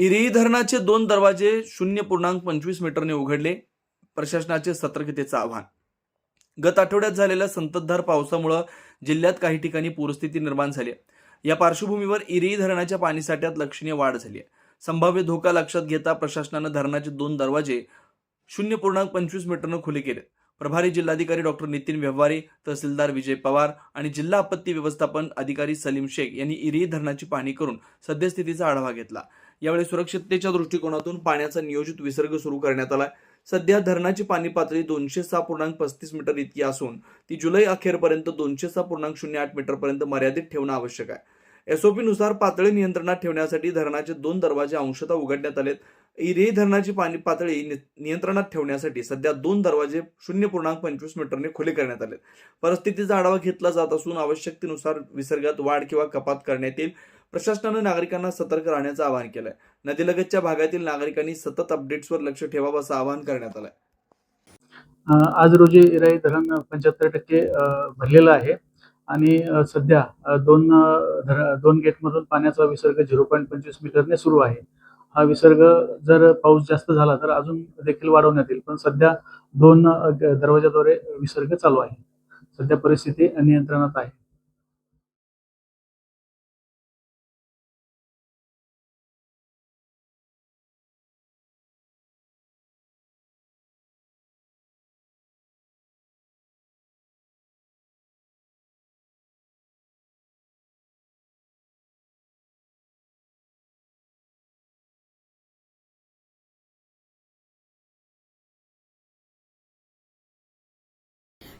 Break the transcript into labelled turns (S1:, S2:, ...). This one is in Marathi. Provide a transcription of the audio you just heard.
S1: इरेई धरणाचे दोन दरवाजे शून्य पूर्णांक पंचवीस मीटरने उघडले. प्रशासनाचे सतर्कतेचं आव्हान. गत आठवड्यात झालेल्या संततधार पावसामुळं जिल्ह्यात काही ठिकाणी पूरस्थिती निर्माण झाली या पार्श्वभूमीवर इरी धरणाच्या पाणीसाठ्यात लक्षणीय वाढ झाली आहे. संभाव्य धोका लक्षात घेता प्रशासनानं धरणाचे दोन दरवाजे शून्य पूर्णांक पंचवीस मीटरनं खुले केले. प्रभारी जिल्हाधिकारी डॉक्टर नितीन व्यवहारे तहसीलदार विजय पवार आणि जिल्हा आपत्ती व्यवस्थापन अधिकारी सलीम शेख यांनी इरी धरणाची पाहणी करून सद्यस्थितीचा आढावा घेतला. यावेळी सुरक्षिततेच्या दृष्टिकोनातून पाण्याचा नियोजित विसर्ग सुरू करण्यात आला सध्या धरणाची पाणी पातळी दोनशे सहा पूर्णांक पस्तीस मीटर इतकी असून ती जुलै अखेरपर्यंत दोनशे सहा पूर्णांक शून्य आठ मीटरपर्यंत मर्यादित ठेवणं आवश्यक आहे. एसओपी नुसार पातळी नियंत्रणात ठेवण्यासाठी धरणाचे दोन दरवाजे अंशतः उघडण्यात आलेत. इरे धरणाची पाणी पातळी नियंत्रणात ठेवण्यासाठी सध्या दोन दरवाजे शून्य पूर्णांक पंचवीस मीटरने खुले करण्यात आले परिस्थितीचा आढावा घेतला जात असून आवश्यकतेनुसार विसर्गात वाढ किंवा कपात करण्यात येईल. प्रशासनानं नागरिकांना सतर्क राहण्याचं आवाहन केलंय. नदीलगतच्या भागातील नागरिकांनी सतत अपडेट्सवर लक्ष ठेवावं असं आवाहन करण्यात आलंय.
S2: आज रोजी इराई धरण पंच्याहत्तर टक्के भरलेलं आहे. आणि सध्या दोन धर दोन गेटमधून पाण्याचा विसर्ग झिरो पॉईंट पंचवीस मीटरने सुरू आहे. हा विसर्ग जर पाऊस जास्त झाला तर अजून देखील वाढवण्यात येईल. पण सध्या दोन दरवाजाद्वारे विसर्ग चालू आहे. सध्या परिस्थिती नियंत्रणात आहे.